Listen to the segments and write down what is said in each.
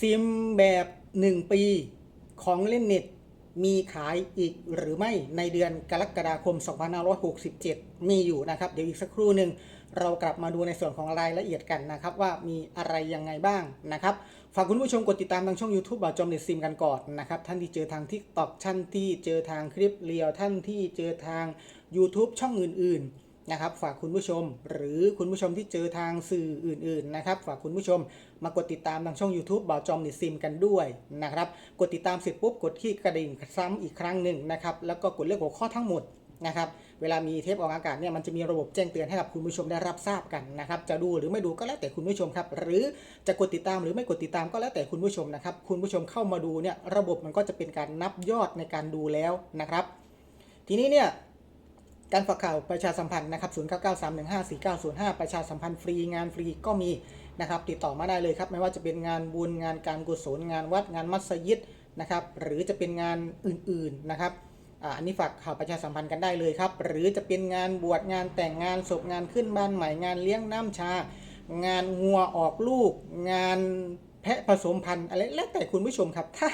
ซิมแบบ 1 ปีของเล่นเน็ต มีขายอีกหรือไม่ในเดือนกรกฎาคม 2567 มีอยู่นะครับ เดี๋ยวอีกสักครู่หนึ่งเรากลับมาดูในส่วนของรายละเอียดกันนะครับ ว่ามีอะไรยังไงบ้างนะครับ ฝากคุณผู้ชมกดติดตามทางช่อง YouTube บ่าวจอมเน็ตซิมกันก่อนนะครับ ท่านที่เจอทาง TikTok ท่านที่เจอทางคลิปเรียวท่านที่เจอทาง YouTube ช่องอื่น ๆ นะครับฝากคุณผู้ชม หรือคุณผู้ชมที่เจอทางสื่ออื่นๆนะครับฝากคุณผู้ชมมากดติดตามทางช่อง YouTube บ่าวจอมน็ตซิมกันด้วยนะครับกดติดตามเสร็จปุ๊บกดที่กระดิ่งซ้ำอีกครั้งหนึ่งนะครับแล้วก็กดเลือกหัวข้อทั้งหมดนะครับเวลามีเทปออกอากาศเนี่ยมันจะมีระบบแจ้งเตือนให้กับคุณผู้ชมได้รับทราบกันนะครับจะดูหรือไม่ดูก็แล้วแต่คุณผู้ชมครับ หรือจะกดติดตามหรือไม่กดติดตามก็แล้วแต่คุณผู้ชมนะครับคุณผู้ชมเข้ามาดูเนี่ยระบบมันก็จะเป็นการนับยอดในการดูแล้วนะครับ ทีนี้เนี่ย การฝากข่าวประชาสัมพันธ์นะครับ0993154905 ประชาสัมพันธ์ฟรีงานฟรีก็มีนะครับติดต่อมาได้เลยครับ ไม่ว่าจะเป็นงานบุญงานการกุศลงานวัดงานมัสยิดนะครับหรือจะเป็นงานอื่นๆนะครับอันนี้ฝากข่าวประชาสัมพันธ์กันได้เลยครับ หรือจะเป็นงานบวชงานแต่งงานศพงานขึ้นบ้านใหม่งานเลี้ยงน้ำชา งานงัวออกลูก งานแพะผสมพันธุ์อะไรแล้วแต่คุณผู้ชมครับ ถ้า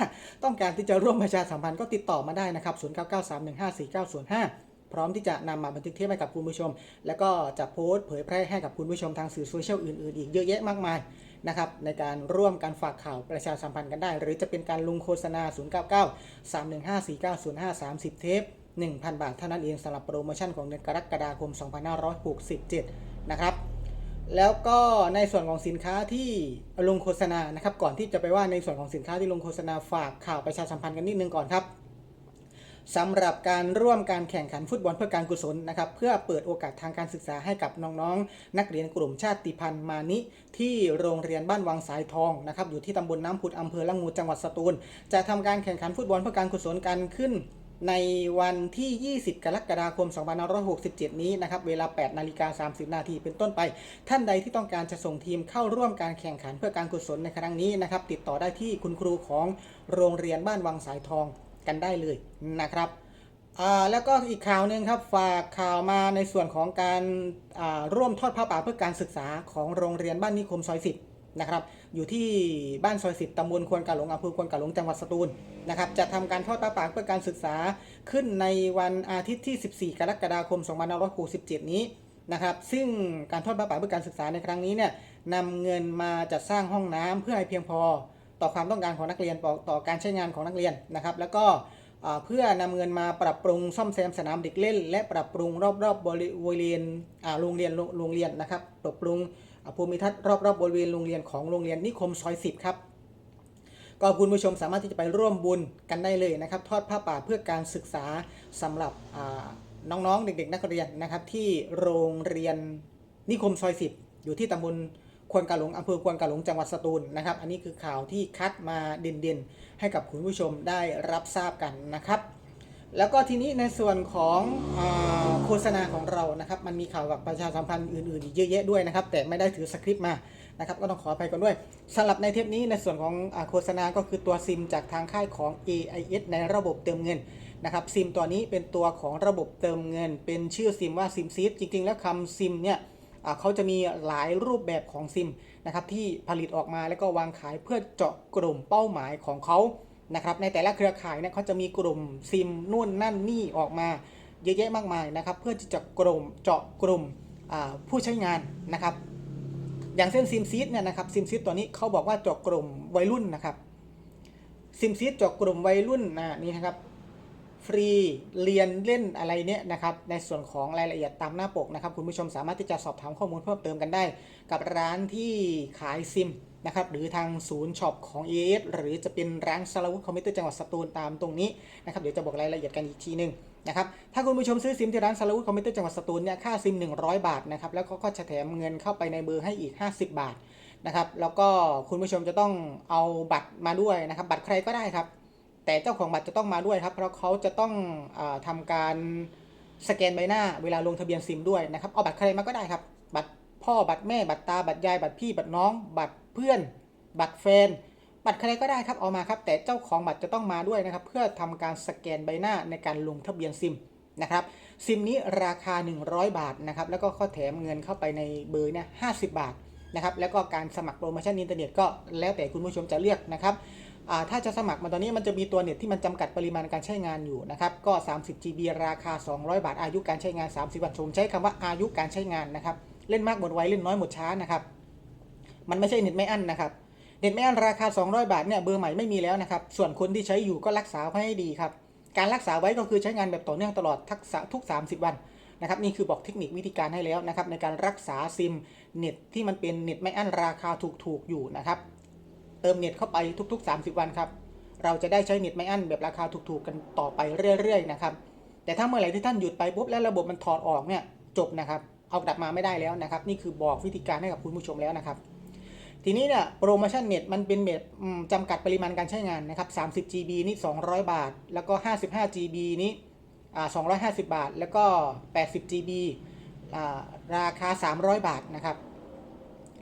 ต้องการที่จะร่วมประชาสัมพันธ์ก็ติดต่อมาได้นะครับ0993154905 พร้อมที่จะนำมาบันทึกเทปให้กับคุณผู้ชม แล้วก็จะโพสต์เผยแพร่ให้กับคุณผู้ชมทางสื่อโซเชียลอื่นๆ อีกเยอะแยะมากมายนะครับในการร่วมการฝากข่าวประชาสัมพันธ์กันได้ หรือจะเป็นการลงโฆษณา 0993154905 30 เทป 1,000 บาทเท่านั้นเองสำหรับโปรโมชั่นของเดือนกรกฎาคม 2567 นะครับแล้วก็ในส่วนของสินค้าที่ลงโฆษณานะครับ ก่อนที่จะไปว่าในส่วนของสินค้าที่ลงโฆษณาฝากข่าวประชาสัมพันธ์กันนิดนึงก่อนครับ สำหรับการร่วมการแข่งขันฟุตบอลเพื่อการกุศลนะครับเพื่อเปิดโอกาสทางการศึกษาให้กับน้องๆ นักเรียนกลุ่มชาติพันธุ์มานิ ที่โรงเรียนบ้านวังสายทองนะครับอยู่ที่ตำบลน้ำผุดอำเภอละงูจังหวัดสตูล จะทำการแข่งขันฟุตบอลเพื่อการกุศลกันขึ้นในวันที่ 20 กรกฎาคม 2567 นี้นะครับ เวลา 8 นาฬิกา 30 นาทีเป็นต้นไป ท่านใดที่ต้องการจะส่งทีมเข้าร่วมการแข่งขันเพื่อการกุศลในครั้งนี้นะครับ ติดต่อได้ที่คุณครูของโรงเรียนบ้านวังสายทอง กันได้เลยนะครับแล้วก็อีกข่าวหนึ่งครับฝากข่าวมาในส่วนของการร่วมทอดผ้าป่าเพื่อการศึกษาของโรงเรียนบ้านนิคมซอยสิบนะครับอยู่ที่บ้านซอยสิบตำบลควนกาหลงอำเภอควนกาหลงจังหวัดสตูลนะครับจะทำการทอดผ้าป่าเพื่อการศึกษาขึ้นในวันอาทิตย์ที่ 14 กรกฎาคม 2567 นี้นะครับซึ่งการทอดผ้าป่าเพื่อการศึกษาในครั้งนี้เนี่ยนำเงินมาจัดสร้างห้องน้ำเพื่อให้เพียงพอ ต่อความต้องการของนักเรียนต่อการใช้งานของนักเรียนนะครับ แล้วก็เพื่อนำเงินมาปรับปรุงซ่อมแซมสนามเด็กเล่น และปรับปรุงรอบๆบริเวณโรงเรียนโรงเรียนนะครับปรับปรุงภูมิทัศน์รอบๆบริเวณโรงเรียนของโรงเรียนนิคมซอยสิบครับก็คุณผู้ชมสามารถที่จะไปร่วมบุญกันได้เลยนะครับ ทอดผ้าป่าเพื่อการศึกษาสำหรับน้องๆเด็กๆ นักเรียนนะครับที่โรงเรียนนิคมซอยสิบอยู่ที่ตำบล ควนกาหลงอำเภอควนกาหลงจังหวัดสตูลนะครับ อันนี้คือข่าวที่คัดมาเด่นๆ ให้กับคุณผู้ชมได้รับทราบกันนะครับ แล้วก็ทีนี้ในส่วนของอโฆษณาของเรานะครับ มันมีข่าวกับประชาสัมพันธ์อื่นๆอีกเยอะแยะด้วยนะครับ แต่ไม่ได้ถือสคริปต์มานะครับก็ต้องขออภัยกันด้วยสำหรับในเทปนี้ในส่วนของอโฆษณาก็คือตัวซิมจากทางค่ายของ AIS ในระบบเติมเงินนะครับซิมตัวนี้เป็นตัวของระบบเติมเงิน เป็นชื่อซิมว่าซิมซีดจริงๆ แล้วคำซิมเนี่ย เขาจะมีหลายรูปแบบของซิมนะครับที่ผลิตออกมาแล้วก็วางขายเพื่อเจาะกลุ่มเป้าหมายของเขานะครับในแต่ละเครือข่ายเนี่ยเขาจะมีกลุ่มซิมนู่นนั่นนี่ออกมาเยอะแยะมากมายนะครับเพื่อที่จะกลุ่มเจาะกลุ่มผู้ใช้งานนะครับอย่างเช่นซิมซีดเนี่ยนะครับซิมซีดตัวนี้เขาบอกว่าเจาะกลุ่มวัยรุ่นนะครับซิมซีดเจาะกลุ่มวัยรุ่นนะนี่นะครับ ฟรีเรียนเล่นอะไรเนี่ยนะครับในส่วนของรายละเอียดตามหน้าปกนะครับคุณผู้ชมสามารถที่จะสอบถามข้อมูลเพิ่มเติมกันได้ กับร้านที่ขายซิมนะครับหรือทางศูนย์ช็อปของ AS หรือจะเป็นร้านสลาวุธคอมพิวเตอร์จังหวัดสตูลตามตรงนี้นะครับเดี๋ยวจะบอกรายละเอียดกันอีกทีหนึงนะครับถ้าคุณผู้ชมซื้อซิมที่ร้านสลาวุธคอมพิวเตอร์จังหวัดสตูลเนี่ยค่าซิม 100 บาทนะครับแล้วเขาก็จะแถมเงินเข้าไปในเบอร์ให้อีก 50 บาทนะครับแล้วก็คุณผู้ชมจะต้องเอาบัตรมาด้วยนะครับบัตรใครก็ได้ครับ แต่เจ้าของบัตรจะต้องมาด้วยครับ เพราะเขาจะต้องอาทำการสแกนใบหน้าเวลาลงทะเบียนซิมด้วยนะครับ เอาบัตรใครมาก็ได้ครับ บัตรพ่อ บัตรแม่ บัตรตา บัตรยาย บัตรพี่ บัตรน้อง บัตรเพื่อน บัตรแฟน บัตรใครก็ได้ครับเอามาครับ แต่เจ้าของบัตรจะต้องมาด้วยนะครับ เพื่อทำการสแกนใบหน้าในการลงทะเบียนซิมนะครับ ซิมนี้ราคา 100 บาทนะครับ แล้วก็ข้อแถมเงินเข้าไปในเบอร์เนี่ย50บาทนะครับ แล้วก็การสมัครโปรโมชั่นอินเทอร์เน็ตก็แล้วแต่คุณผู้ชมจะเลือกนะครับ ถ้าจะสมัครมาตอนนี้มันจะมีตัวเน็ตที่มันจำกัดปริมาณการใช้งานอยู่นะครับ ก็ 30 GB ราคา 200 บาท อายุการใช้งาน 30 วันผมใช้คำว่าอายุการใช้งานนะครับ เล่นมากหมดไว เล่นน้อยหมดช้านะครับ มันไม่ใช่เน็ตไม่อั้นนะครับ เน็ตไม่อั้นราคา 200 บาทเนี่ยเบอร์ใหม่ไม่มีแล้วนะครับ ส่วนคนที่ใช้อยู่ก็รักษาไว้ให้ดีครับ การรักษาไว้ก็คือใช้งานแบบต่อเนื่องตลอดทักษะทุก 30 วันนะครับนี่คือบอกเทคนิควิธีการให้แล้วนะครับในการรักษาซิมเน็ตที่มันเป็นเน็ตไม่อั้นราคาถูกๆอยู่นะครับ เติมเน็ตเข้าไปทุก ๆ 30 วันครับ เราจะได้ใช้เน็ตไม่อั้นแบบราคาถูกๆกันต่อไปเรื่อยๆนะครับ แต่ถ้าเมื่อไหร่ที่ท่านหยุดไปปุ๊บแล้วระบบมันถอดออกเนี่ยจบนะครับ เอากลับมาไม่ได้แล้วนะครับ นี่คือบอกวิธีการให้กับคุณผู้ชมแล้วนะครับ ทีนี้เนี่ยโปรโมชั่นเน็ตมันเป็นแบบอืมจำกัดปริมาณการใช้งานนะครับ30 GB นี่ 200 บาท แล้วก็ 55 GB นี้อ่า250 บาท แล้วก็ 80 GB ราคา 300 บาทนะครับ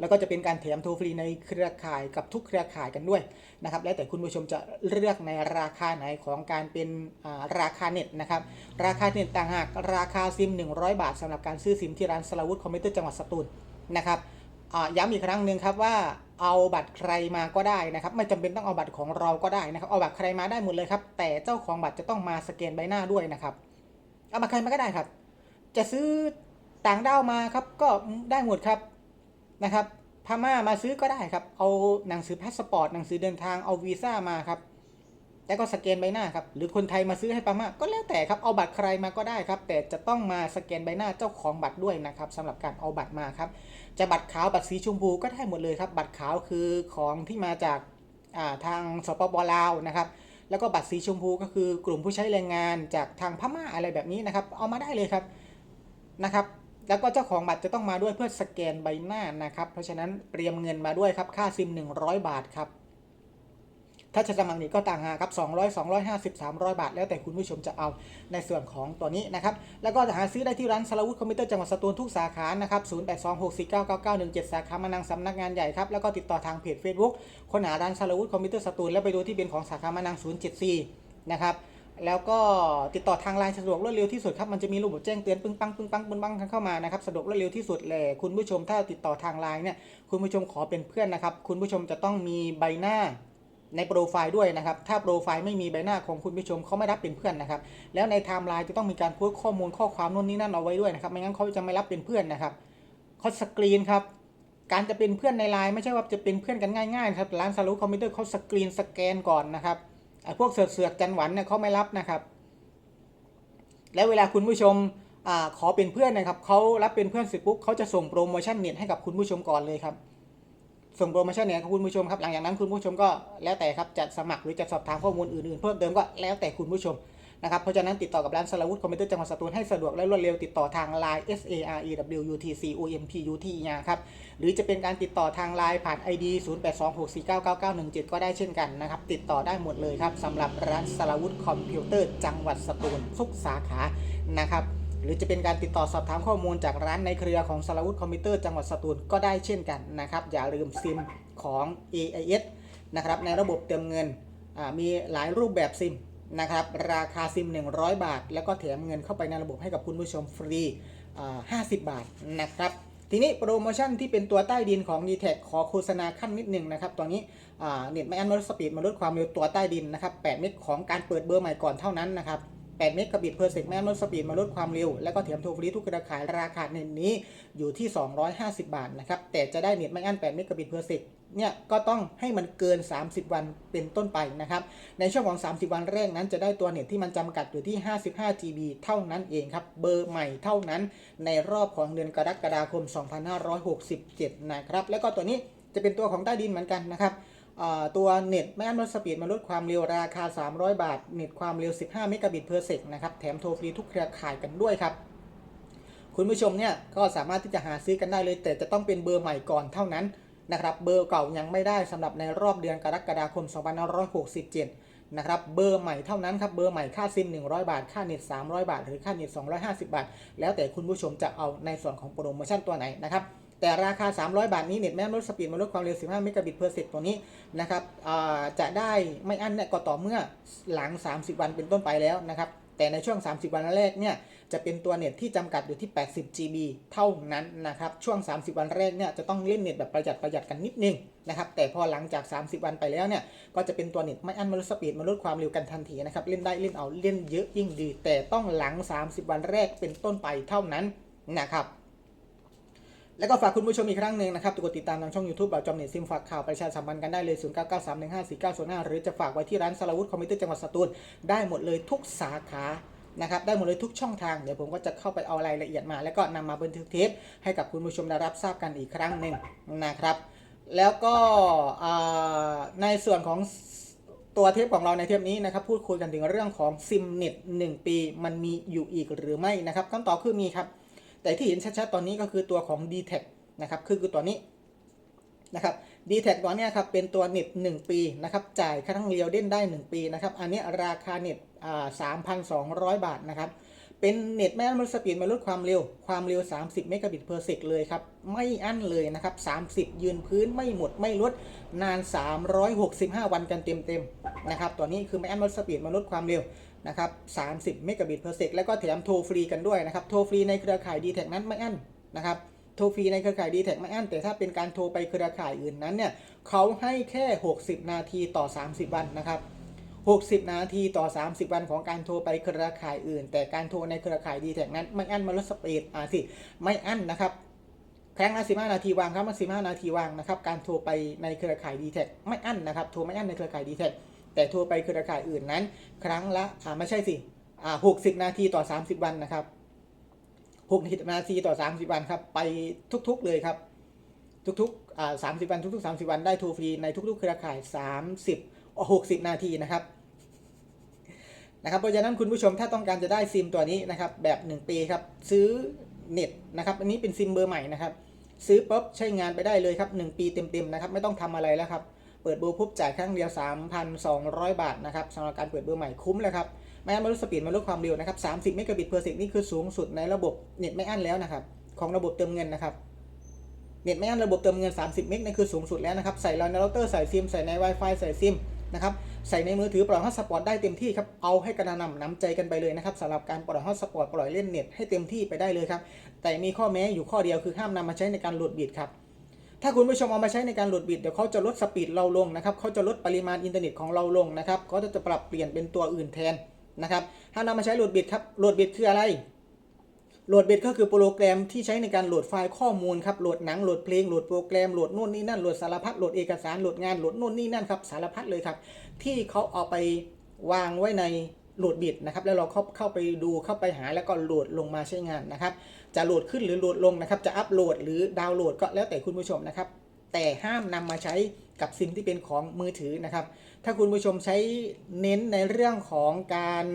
แล้วก็จะเป็นการแถมโทรฟรีในเครือข่ายกับทุกเครือข่ายกันด้วยนะครับ แล้วแต่คุณผู้ชมจะเลือกในราคาไหนของการเป็นอ่าราคาเน็ตนะครับ ราคาเน็ตต่างหากราคาซิม 100 บาทสำหรับการซื้อซิมที่ร้านสลาวุธคอมพิวเตอร์จังหวัดสตูลนะครับอ่าย้ำอีกครั้งหนึ่งครับว่าเอาบัตรใครมาก็ได้นะครับ ไม่จำเป็นต้องเอาบัตรของเราก็ได้นะครับ เอาบัตรใครมาได้หมดเลยครับ แต่เจ้าของบัตรจะต้องมาสแกนใบหน้าด้วยนะครับ เอาบัตรใครมาก็ได้ครับ จะซื้อต่างด้าวมาครับก็ได้หมดครับ นะครับพม่ามาซื้อก็ได้ครับ เอาหนังสือพาสปอร์ตหนังสือเดินทางเอาวีซ่ามาครับแล้วก็สแกนใบหน้าครับหรือคนไทยมาซื้อให้พม่าก็แล้วแต่ครับเอาบัตรใครมาก็ได้ครับ แต่จะต้องมาสแกนใบหน้าเจ้าของบัตรด้วยนะครับสำหรับการเอาบัตรมาครับ จะบัตรขาวบัตรสีชมพูก็ได้หมดเลยครับ บัตรขาวคือของที่มาจากาทางสปปลาวนะครับ แล้วก็บัตรสีชมพูก็คือกลุ่มผู้ใช้แรงงานจากทางพม่าอะไรแบบนี้นะครับ เอามาได้เลยครับนะครับ แล้วก็เจ้าของบัตรจะต้องมาด้วยเพื่อสแกนใบหน้านะครับ เพราะฉะนั้นเตรียมเงินมาด้วยครับ ค่าซิม 100 บาทครับ ถ้าจะสมัครนี่ก็ต่างหากครับ 200 250 300 บาท แล้วแต่คุณผู้ชมจะเอาในส่วนของตัวนี้นะครับ แล้วก็หาซื้อได้ที่ร้านสลาวุธคอมพิวเตอร์จังหวัดสตูลทุกสาขานะครับ 0826499917 สาขามานังสำนักงานใหญ่ครับ แล้วก็ติดต่อทางเพจ Facebook ค้นหาร้านสลาวุธคอมพิวเตอร์สตูลแล้วไปดูที่เป็นของสาขามานัง074 นะครับ แล้วก็ติดต่อทางไลน์สะดวกรวดเร็วที่สุดครับมันจะมีระบบแจ้งเตือนปึ้งปังปึ้งปังปึ้งปังเข้ามานะครับสะดวกรวดเร็วที่สุดเลยคุณผู้ชมถ้าติดต่อทางไลน์เนี่ยคุณผู้ชมขอเป็นเพื่อนนะครับ คุณผู้ชมจะต้องมีใบหน้าในโปรไฟล์ด้วยนะครับ ถ้าโปรไฟล์ไม่มีใบหน้าของคุณผู้ชมเขาไม่รับเป็นเพื่อนนะครับ แล้วในไทม์ไลน์จะต้องมีการโพสต์ข้อมูลข้อความนู่นนี่นั่นเอาไว้ด้วยนะครับ ไม่งั้นเขาจะไม่รับเป็นเพื่อนนะครับเขาสกรีนครับ การจะเป็นเพื่อนในไลน์ไม่ใช่ว่าจะเป็นเพื่อนกันง่ายๆครับ ร้านสรุคอมพิวเตอร์เขาสกรีนสแกนก่อนนะครับ ไอ้พวกเสือกจันหวันเนี่ยเขาไม่รับนะครับ แล้วเวลาคุณผู้ชมอขอเป็นเพื่อนนะครับเขารับเป็นเพื่อนเสร็จปุ๊บเขาจะส่งโปรโมชั่นเน็ตให้กับคุณผู้ชมก่อนเลยครับส่งโปรโมชั่นเนี่ยคุณผู้ชมครับหลังจากนั้นคุณผู้ชมก็แล้วแต่ครับจะสมัครหรือจะสอบถามข้อมูลอื่นๆ เพิ่มเติมก็แล้วแต่คุณผู้ชม นะครับ เพราะฉะนั้นติดต่อกับร้านสลาวุธคอมพิวเตอร์จังหวัดสตูลให้สะดวกและรวดเร็วติดต่อทาง Line S A R E W U T C O M P U T ครับ หรือจะเป็นการติดต่อทาง Line ผ่าน ID 0826499917 ก็ได้เช่นกันนะครับ ติดต่อได้หมดเลยครับสำหรับร้านสลาวุธคอมพิวเตอร์จังหวัดสตูลทุกสาขานะครับหรือจะเป็นการติดต่อสอบถามข้อมูลจากร้านในเครือของสารวุฒิคอมพิวเตอร์จังหวัดสตูลก็ได้เช่นกันนะครับ อย่าลืมซิมของ AIS นะครับในระบบเติมเงินมีหลายรูปแบบซิม นะครับ ราคาซิม 100 บาท แล้วก็แถมเงินเข้าไปในระบบให้กับคุณผู้ชมฟรีอ่า50 บาทนะครับ ทีนี้โปรโมชั่นที่เป็นตัวใต้ดินของ d t แทขอโฆษณาขั้นนิดหนึ่งนะครับ ตอนนี้เน็ตไม่อันลดสปีดมาลดความเร็วตัวใต้ดินนะครับ 8 เมกของการเปิดเบอร์ใหม่ก่อนเท่านั้นนะครับ 8 เมกะบิตเพอร์เซกแม่ลดสปีดมาลดความเร็ว แล้วก็แถมโทรฟรีทุกเครือข่ายราคาเน็ตนี้อยู่ที่ 250 บาทนะครับ แต่จะได้เน็ตไม่อั้น 8 เมกะบิตเพอร์เซกเนี่ยก็ต้องให้มันเกิน 30 วันเป็นต้นไปนะครับ ในช่วงของ 30 วันแรกนั้นจะได้ตัวเน็ตที่มันจำกัดอยู่ที่ 55 GB เท่านั้นเองครับ เบอร์ใหม่เท่านั้นในรอบของเดือนกรกฎาคม 2567 นะครับ แล้วก็ตัวนี้จะเป็นตัวของใต้ดินเหมือนกันนะครับ ตัวเน็ตไม่อั้นลดสปีดมาลดความเร็วราคา 300 บาท เน็ตความเร็ว 15เมกะบิตเพอร์เซกนะครับ แถมโทรฟรีทุกเครือข่ายกันด้วยครับ คุณผู้ชมเนี่ยก็สามารถที่จะหาซื้อกันได้เลย แต่จะต้องเป็นเบอร์ใหม่ก่อนเท่านั้นนะครับเบอร์เก่ายังไม่ได้สำหรับในรอบเดือนกรกฎาคม 2567 นะครับเบอร์ใหม่เท่านั้นครับเบอร์ใหม่ค่าซิม 100 บาท ค่าเน็ต 300 บาท หรือค่าเน็ต 250 บาท แล้วแต่คุณผู้ชมจะเอาในส่วนของโปรโมชั่นตัวไหนนะครับ แต่ราคา 300 บาทนี้เน็ตแม่ลดสปีดมาลดความเร็ว 15 เมกะบิตเพอร์เซกตัวนี้นะครับจะได้ไม่อั้นเนี่ยก็ต่อเมื่อหลัง 30 วันเป็นต้นไปแล้วนะครับแต่ในช่วง 30 วันแรกเนี่ยจะเป็นตัวเน็ตที่จำกัดอยู่ที่ 80 GB เท่านั้นนะครับ ช่วง 30 วันแรกเนี่ยจะต้องเล่นเน็ตแบบประหยัดประหยัดกันนิดนึงนะครับ แต่พอหลังจาก 30 วันไปแล้วเนี่ย ก็จะเป็นตัวเน็ตไม่อั้นมาลดสปีดมาลดความเร็วกันทันทีนะครับ เล่นได้เล่นเอาเล่นเยอะยิ่งดี แต่ต้องหลัง 30 วันแรกเป็นต้นไปเท่านั้นนะครับ แล้วก็ฝากคุณผู้ชมอีกครั้งหนึ่งนะครับกดติดตามทางช่อง YouTube บ่าวจอมเน็ตซิมฝากข่าวประชาสัมพันธ์กันได้เลย 0 9 9 3 1 5 4 9 0 5 หรือจะฝากไว้ที่ร้านสารวุฒิคอมพิวเตอร์จังหวัดสตูลได้หมดเลยทุกสาขานะครับได้หมดเลยทุกช่องทาง เดี๋ยวผมก็จะเข้าไปเอารายละเอียดมา แล้วก็นำมาบันทึกเทปให้กับคุณผู้ชมได้รับทราบกันอีกครั้งหนึ่งนะครับ แล้วก็ในส่วนของตัวเทปของเราในเทปนี้นะครับพูดคุยกันถึงเรื่องของซิมเน็ต1ปี มันมีอยู่อีกหรือไม่นะครับคำตอบคือมีครับ แต่ที่เห็นชัดๆตอนนี้ก็คือตัวของ d t แทนะครับคือคือตัวนี้นะครับ d t แทตัวนี้ครับเป็นตัวเน็ต1ปีนะครับจ่ายครั้งเดียวเด่นได้ 1 ปีนะครับอันนี้ราคาเน็ตอ่า3,200บาทนะครับเป็นเน็ตไม่อั้นสปีดมาลดความเร็ว ความเร็ว 30 เมกะบิตเพอร์เซกเลยครับ ไม่อั้นเลยนะครับ 30 ยืนพื้นไม่หมดไม่ลดนาน 365 วันกันเต็มๆนะครับตัวนี้คือไม่อั้นสปีดมาลดความเร็ว นะครับ 30 เมกะบิตเพอร์เซกแล้วก็แถมโทรฟรีกันด้วยนะครับ โทรฟรีในเครือข่าย d t แทนั้นไม่อั้นนะครับ โทรฟรีในเครือข่าย d t แทไม่อั้น แต่ถ้าเป็นการโทรไปเครือข่ายอื่นนั้นเนี่ยเขาให้แค่ 60 นาทีต่อ 30 วันนะครับ 60 นาทีต่อ 30 วันของการโทรไปเครือข่ายอื่น แต่การโทรในเครือข่าย d t แทนั้นไม่อั้นมาลดสปีดอ่าสิ ไม่อั้นนะครับ ครั้งละ15 นาทีวางครับมา15 นาทีวางนะครับ การโทรไปในเครือข่าย d t แทไม่อั้นนะครับ โทรไม่อั้นในเครือข่าย d t แท แต่โทรไปเครือข่ายอื่นนั้น ครั้งละอ่าไม่ใช่สิอ่า60นาทีต่อ30วันนะครับ60นาทีต่อ30วันครับไปทุกๆเลยครับ ทุกๆอ่า30วันทุกๆ30วันได้โทรฟรีในทุก ๆ เครือข่าย30อ๋อ60นาทีนะครับนะครับเพราะฉะนั้นคุณผู้ชมถ้าต้องการจะได้ซิมตัวนี้นะครับแบบ1ปีครับซื้อเน็ตนะครับอันนี้เป็นซิมเบอร์ใหม่นะครับซื้อปุ๊บใช้งานไปได้เลยครับ1ปีเต็มๆนะครับไม่ต้องทำอะไรแล้วครับ เปิดเบอร์ปุ๊บจ่ายครั้งเดียว 3,200 บาทนะครับสำหรับการเปิดเบอร์ใหม่คุ้มเลยครับไม่อั้นมาลดสปีดมาลดความเร็วนะครับ30เมกะบิตเพอร์เซกนี่คือสูงสุดในระบบเน็ตไม่อั้นแล้วนะครับของระบบเติมเงินนะครับเน็ตไม่อั้นระบบเติมเงิน 30 เมกนี่คือสูงสุดแล้วนะครับใส่ในเราเตอร์ใส่ซิมใส่ใน Wi-Fi ใส่ซิมนะครับใส่ในมือถือปล่อยฮอตสปอตได้เต็มที่ครับเอาให้กระนำน้ำใจกันไปเลยนะครับสำหรับการปล่อยฮอตสปอตปล่อยเล่นเน็ตให้เต็มที่ไปได้เลยครับแต่มีข้อแม้อยู่ข้อเดียวคือห้ามนำมาใช้ในการโหลดบิตครับ ถ้าคุณผู้ชมเอามาใช้ในการโหลดบิตเดี๋ยวเขาจะลดสปีดเราลงนะครับเขาจะลดปริมาณอินเทอร์เน็ตของเราลงนะครับเขาจะปรับเปลี่ยนเป็นตัวอื่นแทนนะครับถ้านำมาใช้โหลดบิตครับโหลดบิตคืออะไรโหลดบิตก็คือโปรแกรมที่ใช้ในการโหลดไฟล์ข้อมูลครับ โหลดหนัง โหลดเพลง โหลดโปรแกรม โหลดนู่นนี่นั่น โหลดสารพัด โหลดเอกสาร โหลดงาน โหลดนู่นนี่นั่นครับ สารพัดเลยครับ ที่เขาเอาไปวางไว้ในโหลดบิตนะครับ แล้วเราเข้าเข้าไปดูเข้าไปหาแล้วก็โหลดลงมาใช้งานนะครับ จะโหลดขึ้นหรือโหลดลงนะครับ จะอัปโหลดหรือดาวน์โหลดก็แล้วแต่คุณผู้ชมนะครับ แต่ห้ามนำมาใช้กับซิมที่เป็นของมือถือนะครับ ถ้าคุณผู้ชมใช้เน้นในเรื่องของการ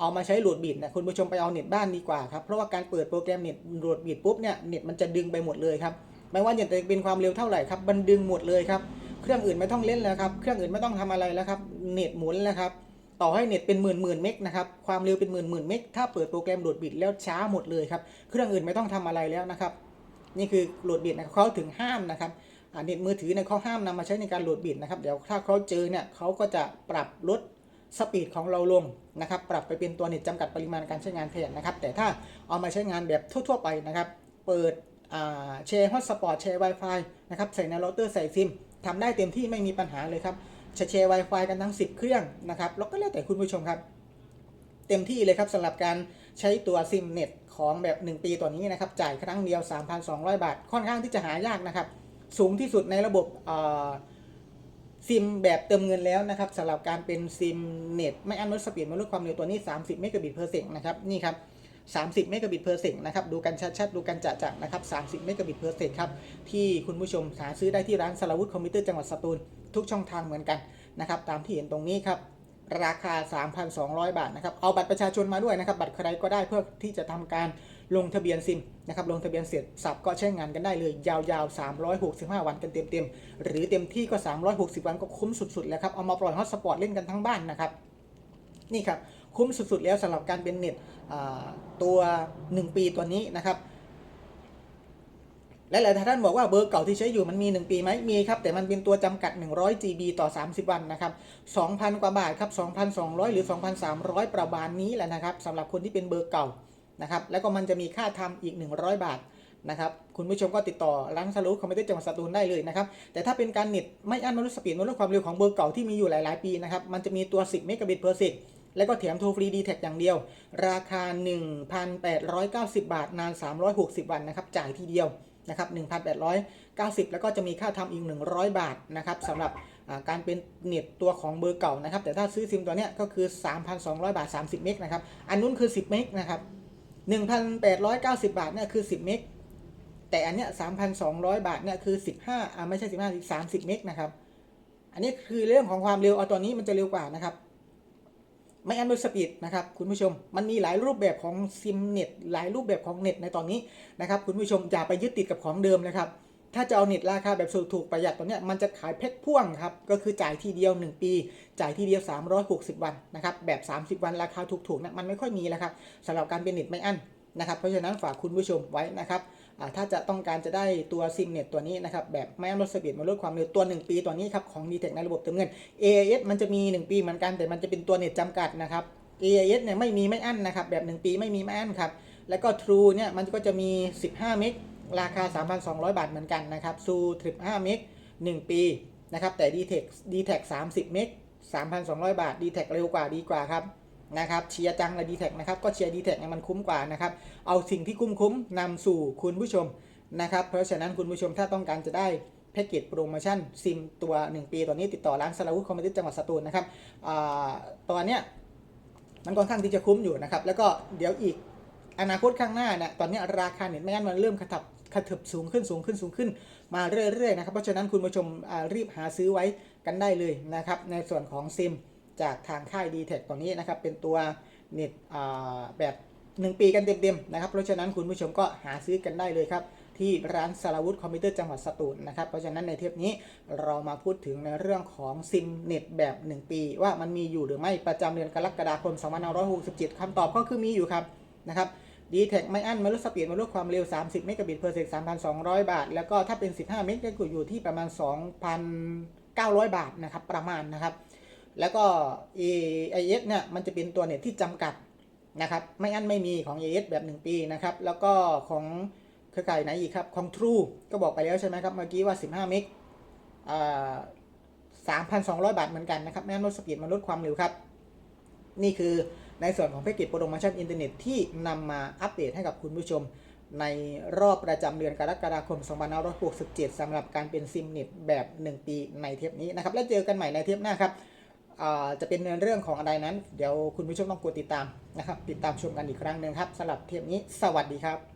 เอามาใช้โหลดบิตนะคุณผู้ชมไปเอาเน็ตบ้านดีกว่าครับ เพราะว่าการเปิดโปรแกรมเน็ตโหลดบิตปุ๊บเนี่ยเน็ตมันจะดึงไปหมดเลยครับไม่ว่าเน็ตจะเป็นความเร็วเท่าไหร่ครับมันดึงหมดเลยครับ เครื่องอื่นไม่ต้องเล่นแล้วครับ เครื่องอื่นไม่ต้องทำอะไรแล้วครับ เน็ตหมุนแล้วครับ ต่อให้เน็ตเป็นหมื่นหมื่นเมกนะครับความเร็วเป็นหมื่นหมื่นเมกถ้าเปิดโปรแกรมโหลดบิตแล้วช้าหมดเลยครับเครื่องอื่นไม่ต้องทำอะไรแล้วนะครับ นี่คือโหลดบิตนะเขาถึงห้ามนะครับเน็ตมือถือเนี่ยเขาห้ามนำมาใช้ในการโหลดบิตนะครับเดี๋ยวถ้าเขาเจอเนี่ยเขาก็จะปรับลดสปีดของเราลงนะครับ ปรับไปเป็นตัวเน็ตจำกัดปริมาณการใช้งานแทนนะครับ แต่ถ้าเอามาใช้งานแบบทั่ว ๆ ไปนะครับ เปิดแชร์ฮอตสปอตแชร์ Wi-Fi นะครับ ใส่ในเราเตอร์ใส่ซิมทำได้เต็มที่ไม่มีปัญหาเลยครับ แชร์ Wi-Fi กันทั้ง 10 เครื่องนะครับแล้วก็แล้วแต่คุณผู้ชมครับ เต็มที่เลยครับสำหรับการใช้ตัวซิมเน็ตของแบบ 1 ปีตัวนี้นะครับ จ่ายครั้งเดียว 3,200 บาท ค่อนข้างที่จะหายากนะครับ สูงที่สุดในระบบซิมแบบเติมเงินแล้วนะครับสำหรับการเป็นซิมเน็ตไม่อั้นลดสปีดมาลดความเร็วตัวนี้ 30 เมกะบิตเพอร์เซกนะครับนี่ครับ30 เมกะบิตเพอร์เซกนะครับดูกันชัดๆ ดูกันจะๆนะครับ 30 เมกะบิตเพอร์เซกครับที่คุณผู้ชมหาซื้อได้ที่ร้านสลาวุธคอมพิวเตอร์จังหวัดสตูล ทุกช่องทางเหมือนกันนะครับตามที่เห็นตรงนี้ครับราคา 3,200 บาทนะครับ เอาบัตรประชาชนมาด้วยนะครับ บัตรใครก็ได้เพื่อที่จะทำการลงทะเบียนซิมนะครับ ลงทะเบียนเสร็จสับก็ใช้งานกันได้เลย ยาวๆ 365 วันกันเต็มๆ หรือเต็มที่ก็ 360 วันก็คุ้มสุดๆ แล้วครับ เอามาปล่อยฮอตสปอตเล่นกันทั้งบ้านนะครับ นี่ครับ คุ้มสุดๆ แล้วสำหรับการเป็นเน็ตตัว 1 ปีตัวนี้นะครับ และหลายท่านบอกว่าเบอร์เก่าที่ใช้อยู่มันมี 1 ปีไหมมีครับ แต่มันเป็นตัวจำกัด 100 GB ต่อ 30 วันนะครับ 2,000 กว่าบาทครับ 2,200 หรือ 2,300 ประมาณนี้แหละนะครับสำหรับคนที่เป็นเบอร์เก่านะครับ แล้วก็มันจะมีค่าทำอีก 100 บาทนะครับ คุณผู้ชมก็ติดต่อร้านสรุปคอมพิวเตอร์จังหวัดสตูลได้เลยนะครับ แต่ถ้าเป็นการเน็ตไม่อั้นมนุษย์สปีดมนุษย์ความเร็วของเบอร์เก่าที่มีอยู่หลาย ๆ ปีนะครับ มันจะมีตัว 10 เมกะบิต per sec แล้วก็แถมโทรฟรีดีแท็อย่างเดียว ราคา 1,890 บาท นาน 360 วันนะครับ จ่ายทีเดียว นะครับ1,890 แล้วก็จะมีค่าทำอีก 100 บาทนะครับสำหรับการเป็นเน็ตตัวของเบอร์เก่านะครับ แต่ถ้าซื้อซิมตัวเนี้ยก็คือ 3,200 บาท 30 เมกนะครับ อันนู้นคือ 10 เมกนะครับ 1,890 บาทเนี่ยคือ 10 เมก แต่อันเนี้ย 3,200 บาทเนี่ยคือ 15อ่าไม่ใช่ 15 30 เมกนะครับ อันนี้คือเรื่องของความเร็ว เอาตัวนี้มันจะเร็วกว่านะครับ ไม่อันด้วยสปีดนะครับคุณผู้ชมมันมีหลายรูปแบบของซิมเน็ตหลายรูปแบบของเน็ตในตอนนี้นะครับคุณผู้ชมอย่าไปยึดติดกับของเดิมนะครับถ้าจะเอาเน็ตราคาแบบถูกๆประหยัดตัวเนี้มันจะขายแพ็คพ่วงครับก็คือจ่ายทีเดียว 1 ปี จ่ายทีเดียว 360 วันนะครับแบบ 30 วันราคาถูกๆนะมันไม่ค่อยมีแล้วครับสำหรับการเป็นเน็ตไม่อั้นนะครับเพราะฉะนั้นฝากคุณผู้ชมไว้นะครับ ถ้าจะต้องการจะได้ตัวซิมเน็ตตัวนี้นะครับแบบไม่อั้นลดสปีดมาลดความเร็วตัว 1 ปีตัวนี้ครับของ d t แทในระบบเติมเงิน AIS มันจะมี 1 ปีเหมือนกันแต่มันจะเป็นตัวเน็ตจำกัดนะครับ AIS เนี่ยไม่มีไม่อั้นนะครับแบบ 1 ปีไม่มีไม่อั้นครับแล้วก็ True เนี่ยมันก็จะมี 15 เมกราคา 3,200 บาทเหมือนกันนะครับซู15เมก1 ปีนะครับแต่ d t แท d t แท30 เมก3,200 บาท d t แทเร็วกว่าดีกว่าครับ นะครับเชียร์จังเลย d t แท็นะครับก็เชียร์ d t แทมันคุ้มกว่านะครับเอาสิ่งที่คุ้มคุ้มนำสู่คุณผู้ชมนะครับเพราะฉะนั้นคุณผู้ชมถ้าต้องการจะได้แพ็กเกจโปรโมชั่นซิมตัว 1 ปีตัวนี้ติดต่อร้านสลาวุธคอมมิวนิสต์จังหวัดสตูลนะครับอตัวเนี้ยมันค่อนข้างที่จะคุ้มอยู่นะครับแล้วก็เดี๋ยวอีกอนาคตข้างหน้าเนี่ยตอนนี้ราคาเน็ตไม่งั้นมันเริ่มขับขถึบสูงขึ้นสูงขึ้นสูงขึ้นมาเรื่อยๆนะครับเพราะฉะนั้นคุณผู้ชมรีบหาซื้อไว้กันได้เลยนะครับในส่วนของซิม จากทางค่าย d t แทตัวนี้นะครับ เป็นตัวเน็ตแบบ 1 ปีกันเต็มๆนะครับ เพราะฉะนั้นคุณผู้ชมก็หาซื้อกันได้เลยครับที่ร้านสารวุฒิคอมพิวเตอร์จังหวัดสตูลนะครับ เพราะฉะนั้นในเทปนี้เรามาพูดถึงในเรื่องของซิมเน็ตแบบ 1 ปี ว่ามันมีอยู่หรือไม่ประจำเดือนกรกฎาคม2567คำตอบก็คือมีอยู่ครับนะครับดีแท็ไม่อั้นมาลดสปีดมาลดความเร็ว 30 เมกะบิต per sec 3,200 บาท แล้วก็ถ้าเป็น 15 เมกก็อยู่ที่ประมาณ 2,900 บาทนะครับประมาณนะครับ แล้วก็ AIS เนี่ยมันจะเป็นตัวเน็ตที่จำกัดนะครับ ไม่อั้นไม่มีของ AIS แบบ 1 ปีนะครับ แล้วก็ของเครือข่ายไหนอีกครับ ของ True ก็บอกไปแล้วใช่ไหมครับ เมื่อกี้ว่า 15 เมกอ่า3,200 บาทเหมือนกันนะครับไม่อั้นลดสปีดมาลดความเร็วครับ นี่คือในส่วนของแพ็กเกจโปรโมชั่นอินเทอร์เน็ตที่นำมาอัปเดตให้กับคุณผู้ชม ในรอบประจำเดือนกรกฎาคม 2567สำหรับการเป็นซิมเน็ตแบบ 1 ปีในเทปนี้นะครับ แล้วเจอกันใหม่ในเทปหน้าครับ จะเป็นเรื่องของอะไรนั้น เดี๋ยวคุณผู้ชมต้องกดติดตามนะครับ ติดตามชมกันอีกครั้งหนึ่งครับสำหรับเทปนี้สวัสดีครับ